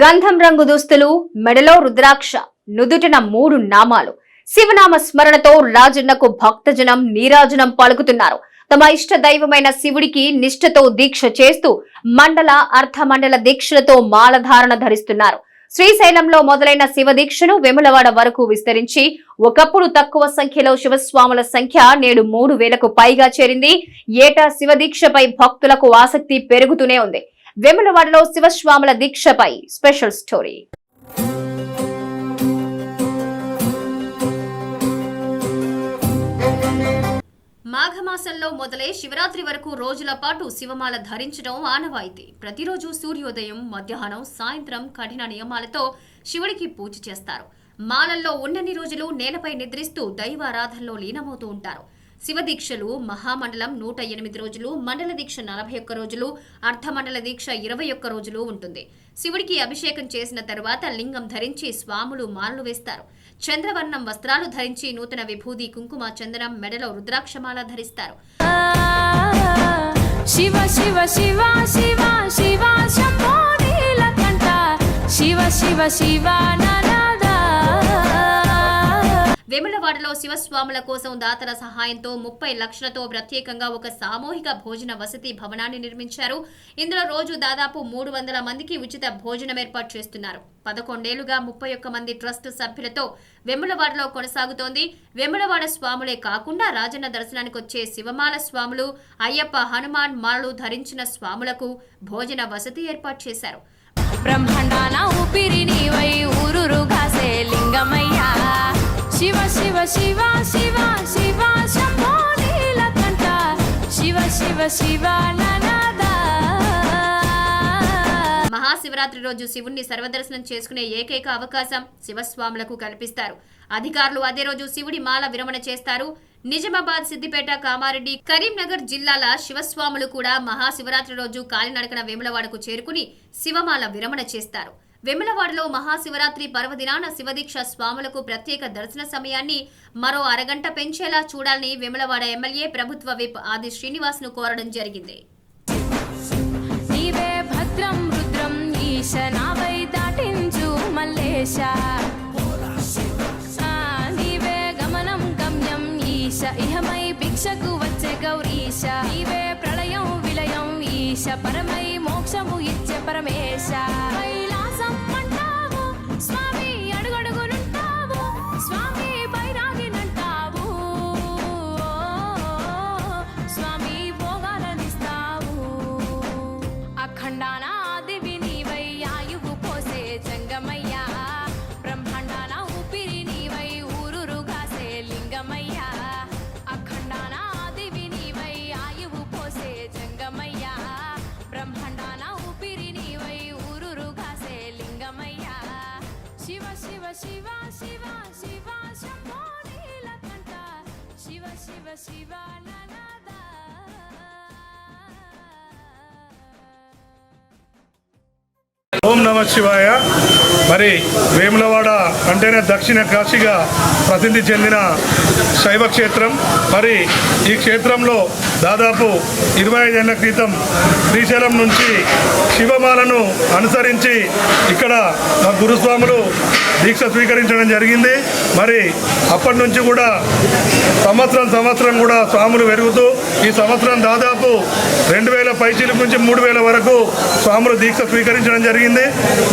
గంధం రంగు దుస్తులు మెడలో రుద్రాక్ష నుదుటిన మూడు నామాలు. శివనామ స్మరణతో రాజన్నకు భక్తజనం నీరాజనం పలుకుతున్నారు. తమ ఇష్ట దైవమైన శివుడికి నిష్ఠతో దీక్ష చేస్తూ మండల అర్ధమండల దీక్షలతో మాలధారణ ధరిస్తున్నారు. శ్రీశైలంలో మొదలైన శివ దీక్షను వెములవాడ వరకు విస్తరించి ఒకప్పుడు తక్కువ సంఖ్యలో శివస్వాముల సంఖ్య నేడు మూడు వేలకు పైగా చేరింది. ఏటా శివ దీక్షపై భక్తులకు ఆసక్తి పెరుగుతూనే ఉంది. వెములవాడలో శివస్వాముల దీక్షపై స్పెషల్ స్టోరీ. మాఘమాసంలో మొదలై శివరాత్రి వరకు రోజుల పాటు శివమాల ధరించడం ఆనవాయితీ. ప్రతిరోజు సూర్యోదయం మధ్యాహ్నం సాయంత్రం కఠిన నియమాలతో శివుడికి పూజ చేస్తారు. మాలల్లో ఉన్నన్ని రోజులు నేలపై నిద్రిస్తూ దైవారాధనలో లీనమవుతూ ఉంటారు. శివ దీక్షలు మహామండలం నూట ఎనిమిది రోజులు మండల దీక్ష నలభై ఒక్క రోజులు అర్ధమండల దీక్ష ఇరవై ఒక్క రోజులు ఉంటుంది. శివుడికి అభిషేకం చేసిన తరువాత లింగం ధరించి స్వాములు మాలలు వేస్తారు. చంద్రవర్ణం వస్త్రాలు ధరించి నూతన విభూది కుంకుమ చందనం మెడలో రుద్రాక్షమాల ధరిస్తారు. శివ శివ శివ శివ శివ శివ శివ శివ వెములవాడలో శివస్వాముల కోసం దాతల సహాయంతో ముప్పై లక్షలతో ప్రత్యేకంగా ఒక సామూహిక భోజన వసతి భవనాన్ని నిర్మించారు. ఇందులో రోజు దాదాపు మూడు వందల మందికి ఉచిత భోజనం ఏర్పాటు చేస్తున్నారు. పదకొండేళ్ళుగా ముప్పై ఒక్క మంది ట్రస్ట్ సభ్యులతో వెములవాడలో కొనసాగుతోంది. వెములవాడ స్వాములే కాకుండా రాజన్న దర్శనానికి వచ్చే శివమాల స్వాములు అయ్యప్ప హనుమాన్ మాలలు ధరించిన స్వాములకు భోజన వసతి ఏర్పాటు చేశారు. బ్రహ్మాండాన ఊపిరి నీవై ఊరురు లింగమయ్యా. శివ శివ శివ శివ శివ శంభో నీలకంఠ. శివ శివ శివ మహాశివరాత్రి రోజు శివుణ్ణి సర్వదర్శనం చేసుకునే ఏకైక అవకాశం శివస్వాములకు కల్పిస్తారు అధికారులు అదే రోజు శివుడి మాల విరమణ చేస్తారు. నిజామాబాద్ సిద్దిపేట కామారెడ్డి కరీంనగర్ జిల్లాల శివస్వాములు కూడా మహాశివరాత్రి రోజు కాలినడకన వేములవాడకు చేరుకుని శివమాల విరమణ చేస్తారు. వెములవాడలో మహాశివరాత్రి పర్వదినాన శివదీక్ష స్వాములకు ప్రత్యేక దర్శన సమయాన్ని మరో అరగంట పెంచేలా చూడాలని వెములవాడ ఎమ్మెల్యే ప్రభుత్వ విప్ ఆది శ్రీనివాస్ను కోరడం జరిగింది. నీవే భద్రం రుద్రం ఈశ దాటించు మల్లేశ. నీవే గమనం గమ్యం ఈశ ఇహమై భిక్షకు వచ్చే గౌరీశ. నీవే ప్రళయం విలయం ఈశ పరమై మోక్షము ఇచ్చే పరమేశ. శివ శివ శివ శంభో నీలకంఠ. శివ శివ శివ ఓం నమ శివాయ. మరి వేములవాడ అంటేనే దక్షిణ కాశీగా ప్రసిద్ధి చెందిన శైవ క్షేత్రం మరి ఈ క్షేత్రంలో దాదాపు ఇరవై ఐదేళ్ళ క్రితం శ్రీశైలం నుంచి శివమాలను అనుసరించి ఇక్కడ మా గురుస్వాములు దీక్ష స్వీకరించడం జరిగింది. మరి అప్పటి నుంచి కూడా సంవత్సరం సంవత్సరం కూడా స్వాములు పెరుగుతూ ఈ సంవత్సరం దాదాపు రెండు వేల పైచీలకు నుంచి మూడు వేల వరకు స్వాములు దీక్ష స్వీకరించడం జరిగింది.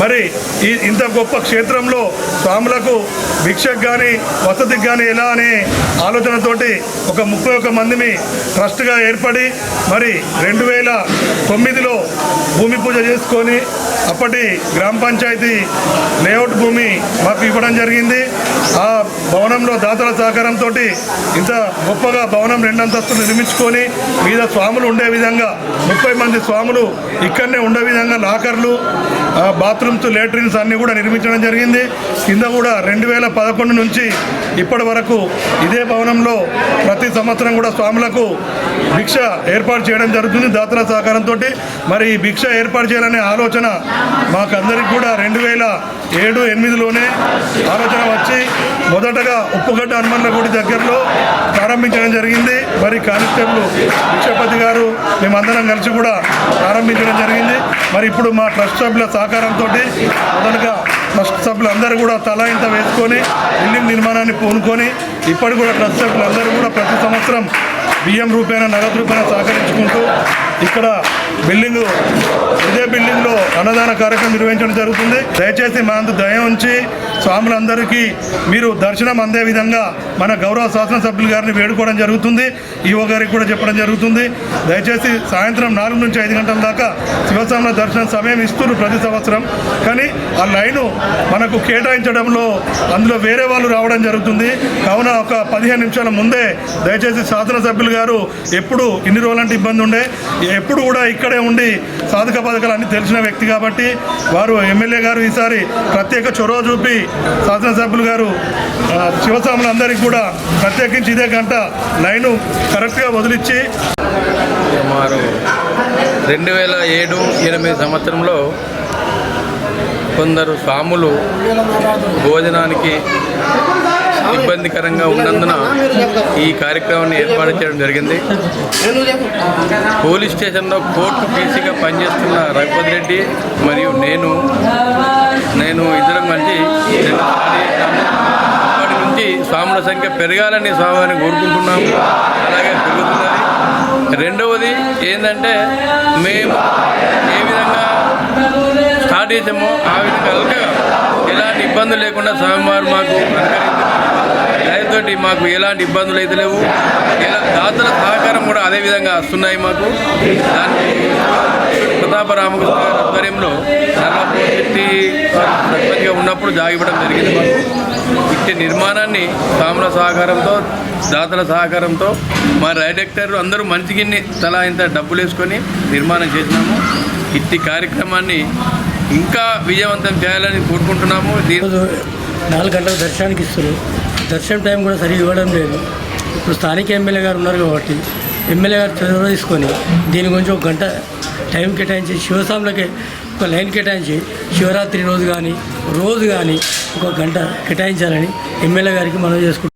మరి ఈ ఇంత గొప్ప క్షేత్రంలో స్వాములకు భిక్షకు కానీ వసతికి కానీ ఎలా అనే ఆలోచనతోటి ఒక ముప్పై ఒక మందిని ట్రస్ట్గా ఏర్పడి మరి రెండు వేల తొమ్మిదిలో భూమి పూజ చేసుకొని అప్పటి గ్రామ పంచాయతీ లేఅవుట్ భూమి మాకు ఇవ్వడం జరిగింది. ఆ భవనంలో దాతల సహకారంతో ఇంత గొప్పగా భవనం రెండంతస్తులు నిర్మించుకొని మీద స్వాములు ఉండే విధంగా ముప్పై మంది స్వాములు ఇక్కడనే ఉండే విధంగా లాకర్లు ఆ, బాత్రూమ్స్ లేట్రిన్స్ అన్నీ కూడా నిర్మించడం జరిగింది. కింద కూడా రెండు వేల పదకొండు నుంచి ఇప్పటి వరకు ఇదే భవనంలో ప్రతి సంవత్సరం కూడా స్వాములకు భిక్ష ఏర్పాటు చేయడం జరుగుతుంది దాతల సహకారంతో. మరి ఈ భిక్ష ఏర్పాటు చేయాలనే ఆలోచన మాకందరికి కూడా రెండు వేల ఏడు ఎనిమిదిలోనే ఆలోచన వచ్చి మొదటగా ఉప్పుగడ్డ హనుమన్ల గుడి దగ్గరలో ప్రారంభించడం జరిగింది. మరి కానిస్టేబుల్ భిక్షపతి గారు మేమందరం కలిసి కూడా ప్రారంభించడం జరిగింది. మరి ఇప్పుడు మా ట్రస్ట్ సభ్యుల సహకారంతో మొదటగా ట్రస్ట్ సభ్యులందరూ కూడా తలా ఇంత వేసుకొని బిల్డింగ్ నిర్మాణాన్ని పూనుకొని ఇప్పటి కూడా ట్రస్ట్ సభ్యులందరూ కూడా ప్రతి సంవత్సరం బియ్యం రూపాయన నగదు రూపాయన సహకరించుకుంటూ ఇక్కడ బిల్డింగ్ ఇదే బిల్డింగ్లో అన్నదాన కార్యక్రమం నిర్వహించడం జరుగుతుంది. దయచేసి మా అందు దయ ఉంచి స్వాములందరికీ మీరు దర్శనం అందే విధంగా మన గౌరవ శాసనసభ్యులు గారిని వేడుకోవడం జరుగుతుంది. ఈవో గారికి కూడా చెప్పడం జరుగుతుంది. దయచేసి సాయంత్రం నాలుగు నుంచి ఐదు గంటల దాకా శివస్వాముల దర్శనం సమయం ఇస్తున్నారు ప్రతి సంవత్సరం. కానీ ఆ లైను మనకు కేటాయించడంలో అందులో వేరే వాళ్ళు రావడం జరుగుతుంది. కావున ఒక పదిహేను నిమిషాల ముందే దయచేసి శాసనసభ్యులు గారు ఎప్పుడు ఇన్ని రోజులంటే ఇబ్బంది ఉండే ఎప్పుడు కూడా ఇక్కడే ఉండి సాధక పథకాలు అన్ని తెలిసిన వ్యక్తి కాబట్టి వారు ఎమ్మెల్యే గారు ఈసారి ప్రత్యేక చొరవ చూపి శాసనసభ్యులు గారు శివస్వాములందరికీ కూడా ప్రత్యేకించి ఇదే గంట లైను కరెక్ట్గా వదిలిచ్చి. సుమారు రెండు వేల ఏడు ఎనిమిది సంవత్సరంలో కొందరు స్వాములు భోజనానికి ఇబ్బందికరంగా ఉన్నందున ఈ కార్యక్రమాన్ని ఏర్పాటు చేయడం జరిగింది. పోలీస్ స్టేషన్లో కోర్టు పీసీగా పనిచేస్తున్న రఘుపతి రెడ్డి మరియు నేను నేను ఇద్దరం కలిసి. అప్పటి నుంచి స్వాముల సంఖ్య పెరగాలని స్వామిని కోరుకుంటున్నాము. అలాగే పెరుగుతున్నది. రెండవది ఏంటంటే మేము ఏ విధంగా స్టార్ట్ ఆ విధంగా ఎలాంటి ఇబ్బందులు లేకుండా స్వామివారు మాకు దయతోటి మాకు ఎలాంటి ఇబ్బందులు అయితే లేవు. ఎలా దాతల సహకారం కూడా అదే విధంగా వస్తున్నాయి మాకు. దానికి ప్రతాప రామకృష్ణ గారి ఆధ్వర్యంలో నర్మపూర్తి సర్పంచ్గా ఉన్నప్పుడు జాగిపడం జరిగింది మాకు. ఇట్టి నిర్మాణాన్ని సాముల సహకారంతో దాతల సహకారంతో మా డైరెక్టర్ అందరూ మంచిగిన్ని తలా ఇంత డబ్బులు వేసుకొని నిర్మాణం చేసినాము. ఇట్టి కార్యక్రమాన్ని ఇంకా విజయవంతం చేయాలని కోరుకుంటున్నాము. దీని నాలుగు గంటల దర్శనానికి ఇస్తారు దర్శనం టైం కూడా సరిగ్గా ఇవ్వడం లేదు. ఇప్పుడు స్థానిక ఎమ్మెల్యే గారు ఉన్నారు కాబట్టి ఎమ్మెల్యే గారు చొరవ తీసుకొని దీని గురించి ఒక గంట టైం కేటాయించి శివస్వాములకి ఒక లైన్ కేటాయించి శివరాత్రి రోజు కానీ రోజు కానీ ఒక గంట కేటాయించాలని ఎమ్మెల్యే గారికి మనం చేసుకుంటాం